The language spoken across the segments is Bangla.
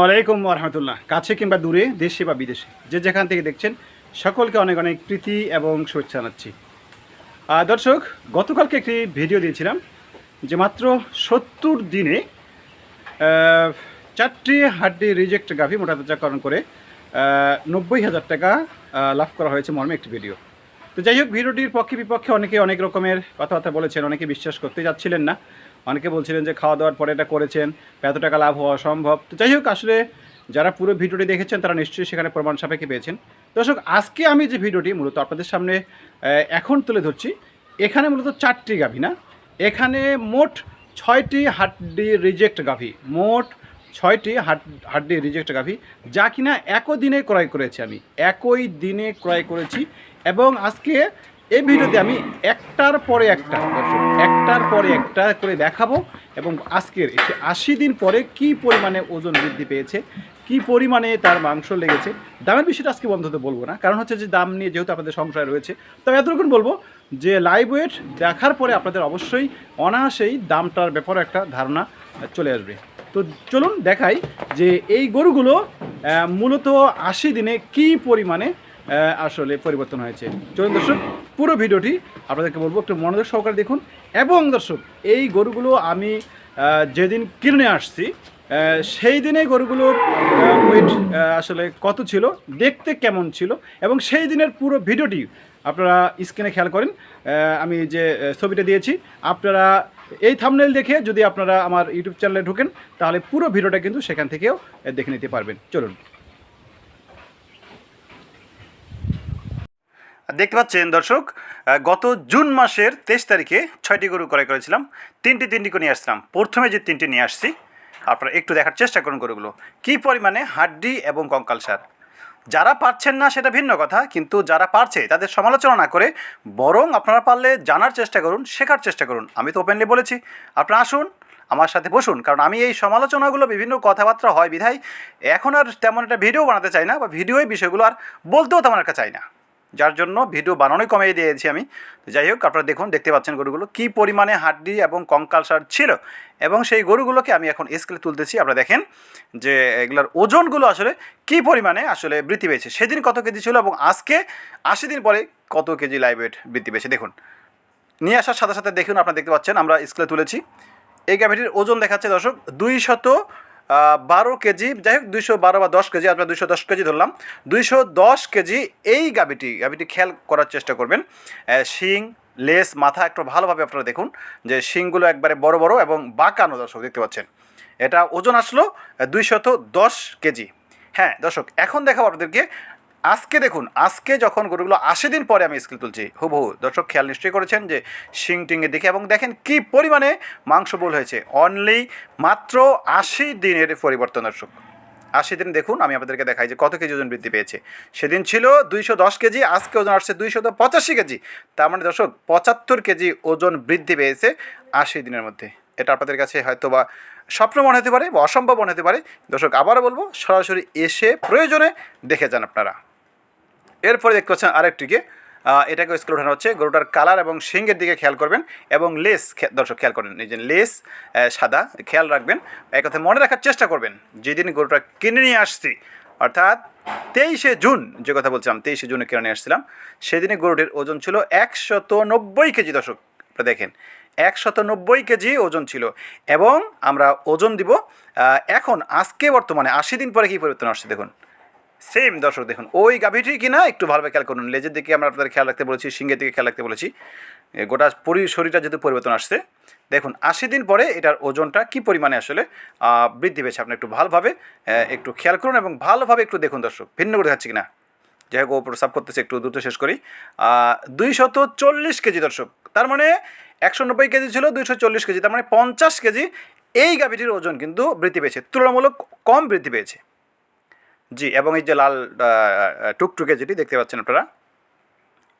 ওয়ালাইকুম রহমতুল্লাহ কাছে কিংবা দূরে, দেশে বা বিদেশে, যে যেখান থেকে দেখছেন, সকলকে অনেক অনেক প্রীতি এবং শুভেচ্ছা জানাচ্ছি। দর্শক, গতকালকে একটি ভিডিও দিয়েছিলাম, যে মাত্র সত্তর দিনে চারটি হাড্ডি রিজেক্ট গাভি মোটাতাজাকরণ করে নব্বই হাজার টাকা লাভ করা হয়েছে মর্মে একটি ভিডিও। তো যাই হোক, ভিডিওটির পক্ষে বিপক্ষে অনেকে অনেক রকমের কথাবার্তা বলেছেন, অনেকে বিশ্বাস করতে যাচ্ছিলেন না। অনেকে বলছিলেন যে খাওয়া দাওয়ার পরে এটা করেছেন, এত টাকা লাভ হওয়া সম্ভব তো যাই হোক, আসলে যারা পুরো ভিডিওটি দেখেছেন, তারা নিশ্চয়ই সেখানে প্রমাণ সাপেক্ষে পেয়েছেন। দর্শক, আজকে আমি যে ভিডিওটি মূলত আপনাদের সামনে এখন তুলে ধরছি, এখানে মূলত চারটি গাভি না? এখানে মোট ছয়টি হাড্ডি রিজেক্ট গাভি, মোট ছয়টি হাড, হাড্ডি রিজেক্ট গাভি, যা কিনা একই দিনে ক্রয় করেছি আমি, একই দিনে ক্রয় করেছি। এবং আজকে এই ভিডিওতে আমি একটার পরে একটা দর্শক, একটার পরে একটা করে দেখাবো এবং আজকের একটি আশি দিন পরে কি পরিমাণে ওজন বৃদ্ধি পেয়েছে কি পরিমাণে তার মাংস লেগেছে দামের বিষয়টা আজকে বন্ধ হতে বলব না। কারণ হচ্ছে যে দাম নিয়ে যেহেতু আপনাদের সংশয় রয়েছে তবে এতটুকু বলব যে লাইভ ওয়েট দেখার পরে আপনাদের অবশ্যই অনায়াসেই দামটার ব্যাপারে একটা ধারণা চলে আসবে। তো চলুন দেখাই যে এই গরুগুলো মূলত আশি দিনে কি পরিমাণে আসলে পরিবর্তন হয়েছে। চলুন দর্শক, পুরো ভিডিওটি আপনাদেরকে বলব, একটু মনোযোগ সহকারে দেখুন। এবং দর্শক, এই গরুগুলো আমি যেদিন কিনে আসছি সেই দিনে গরুগুলোর ওয়েট আসলে কত ছিল, দেখতে কেমন ছিল, এবং সেই দিনের পুরো ভিডিওটি আপনারা স্ক্রিনে খেয়াল করেন। আমি যে ছবিটা দিয়েছি, আপনারা এই থামনেল দেখে যদি আপনারা আমার ইউটিউব চ্যানেলে ঢোকেন, তাহলে পুরো ভিডিওটা কিন্তু সেখান থেকেও দেখে নিতে পারবেন। চলুন। দেখতে পাচ্ছেন দর্শক গত জুন মাসের তেইশ তারিখে ছয়টি গরু ক্রয় করেছিলাম, তিনটি তিনটি করে নিয়ে আসছিলাম। প্রথমে যে তিনটি নিয়ে আসছি, আপনারা একটু দেখার চেষ্টা করুন গরুগুলো। কী পরিমাণে হাড্ডি এবং কঙ্কাল সার? যারা পারছেন না সেটা ভিন্ন কথা, কিন্তু যারা পারছে তাদের সমালোচনা না করে বরং আপনারা পারলে জানার চেষ্টা করুন, শেখার চেষ্টা করুন। আমি তো ওপেনলি বলেছি, আপনারা আসুন, আমার সাথে বসুন, কারণ আমি এই সমালোচনাগুলো বিভিন্ন কথাবার্তা হয় বিধায় এখন আর তেমন একটা ভিডিও বানাতে চাই না বা ভিডিওই বিষয়গুলো আর বলতেও তেমন একটা চাই না। যার জন্য ভিডিও বানানোই কমিয়ে দিয়েছি আমি। তো যাই হোক, আপনারা দেখুন, দেখতে পাচ্ছেন গরুগুলো কী পরিমাণে হাড্ডি এবং কঙ্কাল সার ছিল। এবং সেই গরুগুলোকে আমি এখন স্কেলে তুলতেছি। আপনারা দেখেন যে এগুলোর ওজনগুলো আসলে কী পরিমাণে আসলে বৃদ্ধি পেয়েছে। সেদিন কত কেজি ছিল এবং আজকে আশি দিন পরে কত কেজি লাইভ ওয়েট বৃদ্ধি পেয়েছে। দেখুন, নিয়ে আসার সাথে সাথে দেখুন, আপনারা দেখতে পাচ্ছেন, আমরা স্কেলে তুলেছি। এই গাভিটির ওজন দেখাচ্ছে দর্শক দুই শত বারো কেজি, যাই হোক দুইশো বারো বা দশ কেজি, আপনার দুইশো দশ কেজি ধরলাম। দুইশো দশ কেজি এই গাভিটি গাভিটি খেয়াল করার চেষ্টা করবেন। শিং, লেস, মাথা একটু ভালোভাবে আপনারা দেখুন যে শিংগুলো একবারে বড় বড় এবং বাঁকানো দর্শক দেখতে পাচ্ছেন। এটা ওজন আসলো দুইশত দশ কেজি। হ্যাঁ দর্শক, এখন দেখাবো আপনাদেরকে আজকে দেখুন, আজকে যখন গরুগুলো আশি দিন পরে আমি স্কিল তুলছি, হুবহু, দর্শক খেয়াল নিশ্চয়ই করেছেন যে শিং টিংয়ের দিকে এবং দেখেন কি পরিমাণে মাংস বোল হয়েছে। অনলি মাত্র আশি দিনের পরিবর্তন, দর্শক। আশি দিন দেখুন, আমি আপনাদেরকে দেখাই যে কত কেজি ওজন বৃদ্ধি পেয়েছে। সেদিন ছিল দুইশো দশ কেজি, আজকে ওজন আসছে দুইশো পঁচাশি কেজি। তার মানে দর্শক, পঁচাত্তর কেজি ওজন বৃদ্ধি পেয়েছে আশি দিনের মধ্যে। এটা আপনাদের কাছে হয়তো বা স্বপ্ন মনে হতে পারে বা অসম্ভব মনে হতে পারে। দর্শক, আবারও বলব, সরাসরি এসে প্রয়োজনে দেখে যান আপনারা। এরপরে দেখতে পাচ্ছেন আরেকটিকে এটাকে স্কুল ওঠানো হচ্ছে। গরুটার কালার এবং শিংয়ের দিকে খেয়াল করবেন এবং লেস দর্শক, খেয়াল করেন, এই যে লেস সাদা, খেয়াল রাখবেন। এক কথা মনে রাখার চেষ্টা করবেন, যেদিন গরুটা কিনে নিয়ে আসছি, অর্থাৎ তেইশে জুন, যে কথা বলছিলাম, তেইশে জুনে কিনে নিয়ে আসছিলাম সেদিনে গরুটির ওজন ছিল একশত নব্বই কেজি, দর্শক দেখেন, একশত নব্বই কেজি ওজন ছিল এবং আমরা ওজন দিব এখন, আজকে বর্তমানে, আশি দিন পরে কী পরিবর্তন আসছে দেখুন। সেম দর্শক দেখুন, ওই গাভীটি কিনা একটু ভালোভাবে খেয়াল করুন। লেজের দিকে আমরা আপনাদের খেয়াল রাখতে বলেছি, সিংহের দিকে খেয়াল রাখতে বলেছি। গোটা পরি শরীরটা যেহেতু পরিবর্তন আসছে। দেখুন, আশি দিন পরে এটার ওজনটা কি পরিমাণে আসলে বৃদ্ধি পেয়েছে? আপনি একটু ভালোভাবে একটু খেয়াল করুন এবং ভালোভাবে একটু দেখুন দর্শক, ভিন্ন করে যাচ্ছে কিনা। যাই হোক ও প্রস্তাব করতেছে, একটু দ্রুত শেষ করি। দুইশত চল্লিশ কেজি দর্শক, তার মানে একশো নব্বই কেজি ছিল দুইশো চল্লিশ কেজি, তার মানে পঞ্চাশ কেজি, এই গাভীটির ওজন কিন্তু বৃদ্ধি পেয়েছে, তুলনামূলক কম বৃদ্ধি পেয়েছে। জি, এবং এই যে লাল টুকটুকে যেটি দেখতে পাচ্ছেন আপনারা,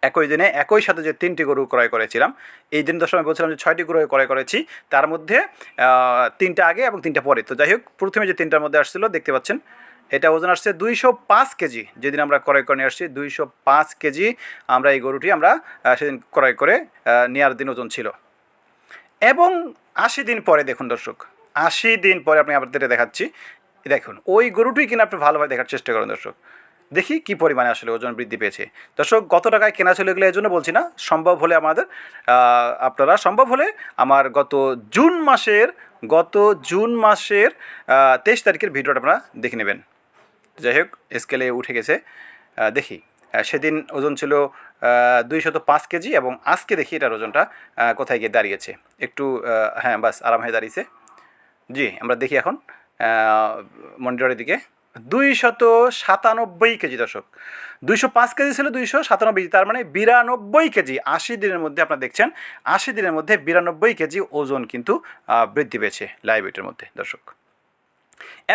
একই দিনে, একই সাথে যে তিনটি গরু ক্রয় করেছিলাম, এই দিন দশ সময় বলছিলাম যে ছয়টি গরু ক্রয় করেছি, তার মধ্যে তিনটা আগে এবং তিনটা পরে। তো যাই হোক, প্রথমে যে তিনটার মধ্যে আসছিল, দেখতে পাচ্ছেন, এটা ওজন আসছে দুইশো পাঁচ কেজি। যেদিন আমরা ক্রয় করে নিয়ে আসছি, দুইশো পাঁচ কেজি আমরা এই গরুটি আমরা সেদিন ক্রয় করে নেওয়ার দিন ওজন ছিল। এবং আশি দিন পরে, দেখুন দর্শক, আশি দিন পরে আপনি আপনাদের দেখাচ্ছি দেখুন, ওই গরুটি কিনা আপনি ভালোভাবে দেখার চেষ্টা করুন, দর্শক। দেখি কি পরিমাণে আসলে ওজন বৃদ্ধি পেয়েছে। দর্শক গত টাকায় কেনা ছিল এগুলো এই জন্য বলছি না, সম্ভব হলে আমাদের আপনারা, সম্ভব হলে আমার গত জুন মাসের, গত জুন মাসের তেইশ তারিখের ভিডিওটা আপনারা দেখে নেবেন। যাই হোক স্কেলে উঠে গেছে। দেখি সেদিন ওজন ছিল দুই শত পাঁচ কেজি এবং আজকে দেখি এটার ওজনটা কোথায় গিয়ে দাঁড়িয়েছে। একটু হ্যাঁ বাস, আরাম হয়ে দাঁড়িয়েছে। জি, আমরা দেখি এখন। মনিটরের দিকে দুই শত সাতানব্বই কেজি দর্শক। দুইশো পাঁচ কেজি ছিল দুইশো সাতানব্বই তার মানে বিরানব্বই কেজি। আশি দিনের মধ্যে আপনারা দেখছেন, আশি দিনের মধ্যে বিরানব্বই কেজি ওজন কিন্তু বৃদ্ধি পেয়েছে লাইভ মধ্যে, দর্শক।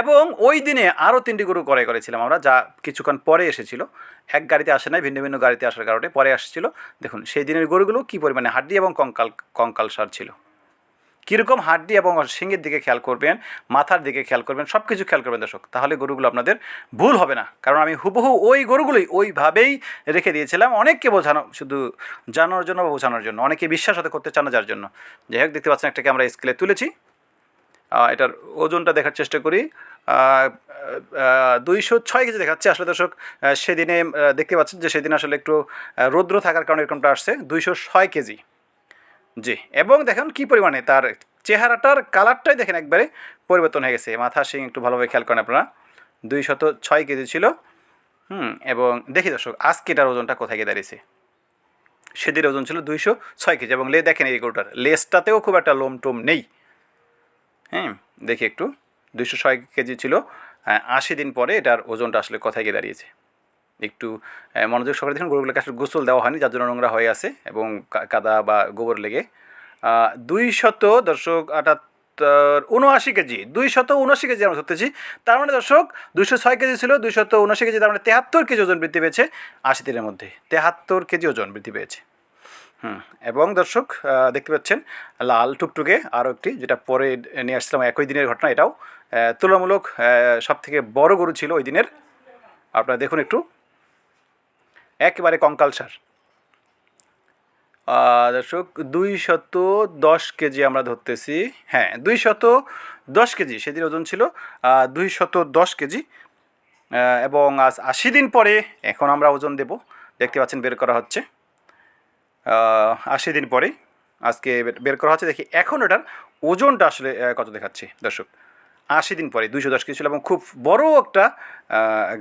এবং ওই দিনে আরও তিনটি গরু ক্রয় করেছিলাম আমরা, যা কিছুক্ষণ পরে এসেছিল। এক গাড়িতে আসে নাই, ভিন্ন ভিন্ন গাড়িতে আসার কারণে পরে আসছিল। দেখুন, সেই দিনের গরুগুলো কী পরিমাণে হাড্ডি এবং কঙ্কাল কঙ্কাল সার ছিল। কীরকম হাড্ডি এবং শিঙের দিকে খেয়াল করবেন, মাথার দিকে খেয়াল করবেন সব কিছু খেয়াল করবেন দর্শক। তাহলে গরুগুলো আপনাদের ভুল হবে না। কারণ আমি হুবহু ওই গরুগুলোই ওইভাবেই রেখে দিয়েছিলাম। অনেককে বোঝানো, শুধু জানানোর জন্য বা বোঝানোর জন্য। অনেকে বিশ্বাস হতে করতে চান না যার জন্য। যাই হোক, দেখতে পাচ্ছেন একটাকে আমরা স্কেলে তুলেছি। এটার ওজনটা দেখার চেষ্টা করি। দুইশো ছয় কেজি দেখাচ্ছে আসলে দর্শক। সেদিনে দেখতে পাচ্ছেন যে সেদিন আসলে একটু রৌদ্র থাকার কারণে এরকমটা আসছে। দুইশো ছয় কেজি। জি, এবং দেখেন কি পরিমাণে তার চেহারাটার কালারটাই দেখেন একবারে পরিবর্তন হয়ে গেছে। মাথা, শিং একটু ভালোভাবে খেয়াল করেন আপনারা। দুই শত ছয় কেজি ছিল। হুম, এবং দেখি দর্শক আজকে এটার ওজনটা কোথায় গিয়ে দাঁড়িয়েছে? সেদিন ওজন ছিল দুইশো ছয় কেজি, এবং লে দেখেন এই গরুটার। লেসটাতেও খুব একটা লোম টোম নেই। হ্যাঁ দেখি একটু। দুইশো ছয় কেজি ছিল। আশি দিন পরে এটার ওজনটা আসলে কোথায় গিয়ে দাঁড়িয়েছে? একটু মনোযোগ সহকারে দেখুন, গরুগুলোকে আসলে গোসল দেওয়া হয়নি, যার জন্য নোংরা হয়ে আছে এবং কাদা বা গোবর লেগে। দুই শত, দর্শক, আটাত্তর, উনআশি কেজি, দুই শত উনআশি কেজি আমরা ধরতেছি। তার মানে দর্শক, দুইশো ছয় কেজি ছিল, দুই শত উনআশি কেজি, তার মানে তেহাত্তর কেজি ওজন বৃদ্ধি পেয়েছে আশি দিনের মধ্যে। তেহাত্তর কেজি ওজন বৃদ্ধি পেয়েছে। হুম, এবং দর্শক দেখতে পাচ্ছেন, লাল টুকটুকে আরও একটি, যেটা পরে নিয়ে আসছিলাম একই দিনের ঘটনা এটাও। তুলনামূলক সব থেকে বড় গরু ছিল ওই দিনের। আপনারা দেখুন একটু। একেবারে কঙ্কাল সার। দর্শক দুই শত দশ কেজি আমরা ধরতেছি। হ্যাঁ দুই শত দশ কেজি, সেদিন ওজন ছিল দুই শত দশ কেজি। এবং আজ আশি দিন পরে এখন আমরা ওজন দেব। দেখতে পাচ্ছেন, বের করা হচ্ছে। আশি দিন পরে আজকে বের- করা হচ্ছে। দেখি, এখন এটার ওজনটা আসলে কত দেখাচ্ছে, দর্শক? আশি দিন পরে দুইশো দশ কেজি ছিল এবং খুব বড় একটা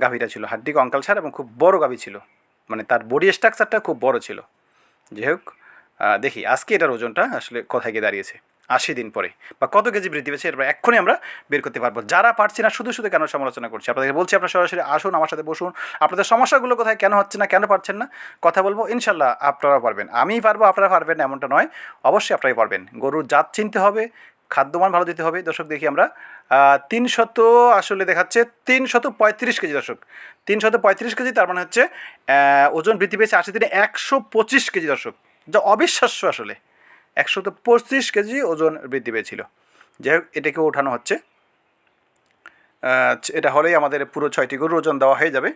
গাভীটা ছিল। হাড্ডি কঙ্কাল ছাড় এবং খুব বড় গাভী ছিল। মানে তার বডি স্ট্রাকচারটা খুব বড় ছিল। যাই হোক দেখি, আজকে এটার ওজনটা আসলে কোথায় গিয়ে দাঁড়িয়েছে? আশি দিন পরে বা কত কেজি বৃদ্ধি পেয়েছে, এরপর এক্ষুনি আমরা বের করতে পারব। যারা পারছি না, শুধু শুধু কেন সমালোচনা করছি? আপনাদের বলছি, আপনারা সরাসরি আসুন, আমার সাথে বসুন। আপনাদের সমস্যাগুলো কোথায়, কেন হচ্ছে না, কেন পারছেন না, কথা বলব। ইনশাল্লাহ আপনারা পারবেন। আমিই পারব, আপনারা পারবেন এমনটা নয়। অবশ্যই আপনারাই পারবেন। গরুর জাত চিনতে হবে খাদ্যমান ভালো দিতে হবে। দর্শক, দেখি আমরা। তিন শত আসলে দেখাচ্ছে তিন শত পঁয়ত্রিশ কেজি দর্শক। তিন শত পঁয়ত্রিশ কেজি, তার মানে হচ্ছে ওজন বৃদ্ধি পেয়েছে আশি দিনে একশো পঁচিশ কেজি দর্শক। যা অবিশ্বাস্য আসলে। একশো তো পঁচিশ কেজি ওজন বৃদ্ধি পেয়েছিল। যাই হোক, এটাকে ওঠানো হচ্ছে। এটা হলেই আমাদের পুরো ছয়টি গরুর ওজন দেওয়া হয়ে যাবে।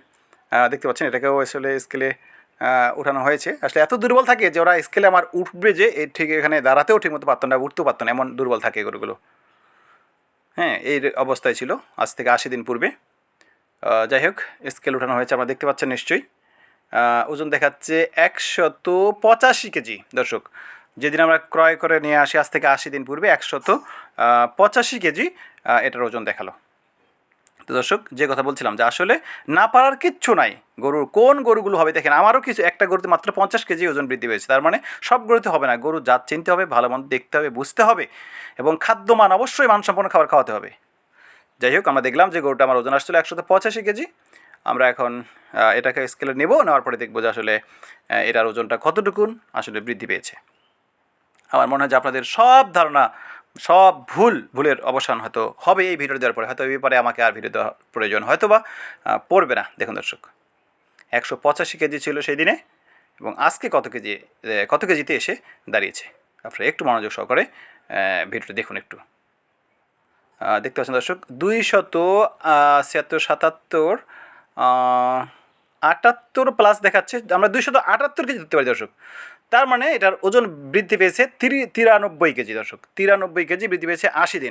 দেখতে পাচ্ছেন, এটাকেও আসলে স্কেলে উঠানো হয়েছে। আসলে এত দুর্বল থাকে যে ওরা স্কেলে আমার উঠবে যে এ ঠিক এখানে দাঁড়াতেও ঠিক মতো পারতো না, উঠতেও পারতো না, এমন দুর্বল থাকে গরুগুলো। হ্যাঁ এই অবস্থায় ছিল, আজ থেকে আশি দিন পূর্বে। যাই হোক স্কেল উঠানো হয়েছে, আমরা দেখতে পাচ্ছেন নিশ্চয়ই। ওজন দেখাচ্ছে একশত পঁচাশি কেজি, দর্শক। যেদিন আমরা ক্রয় করে নিয়ে আসি, আজ থেকে আশি দিন পূর্বে, একশত পঁচাশি কেজি এটার ওজন দেখাল। তো দর্শক, যে কথা বলছিলাম যে আসলে না পারার কিচ্ছু নাই। গরুর কোন গরুগুলো হবে দেখেন, আমারও কিছু, একটা গরুতে মাত্র পঞ্চাশ কেজি ওজন বৃদ্ধি পেয়েছে। তার মানে সব গরুতে হবে না গরু জাত চিনতে হবে, ভালো মন্দ দেখতে হবে, বুঝতে হবে এবং খাদ্যমান অবশ্যই মানসম্পন্ন খাবার খাওয়াতে হবে। যাই হোক, আমরা দেখলাম যে গরুটা আমার ওজন আসছিল একশো পঁচাশি কেজি। আমরা এখন এটাকে স্কেলে নেব, নেওয়ার পরে দেখব যে আসলে এটার ওজনটা কতটুকুন, আসলে বৃদ্ধি পেয়েছে। আমার মনে হয় যে আপনাদের সব ধারণা সব ভুল, ভুলের অবসান হয়তো হবে এই ভিডিও দেওয়ার পরে, হয়তো এই ব্যাপারে আমাকে আর ভিডিও দেওয়ার প্রয়োজন হয়তো বা পড়বে না। দেখুন দর্শক, একশো পঁচাশি কেজি ছিল সেই দিনে এবং আজকে কত কেজি কত কেজিতে এসে দাঁড়িয়েছে? আপনারা একটু মনোযোগ সহকারে ভিডিওটা দেখুন একটু। দেখতে পাচ্ছেন দর্শক দুই শত ছিয়াত্তর, সাতাত্তর আটাত্তর প্লাস দেখাচ্ছে। আমরা দুই শত আটাত্তর কেজি ধরতে পারি দর্শক। তার মানে এটার ওজন বৃদ্ধি পেয়েছে তিরি তিরানব্বই কেজি দর্শক। তিরানব্বই কেজি বৃদ্ধি পেয়েছে আশি দিন।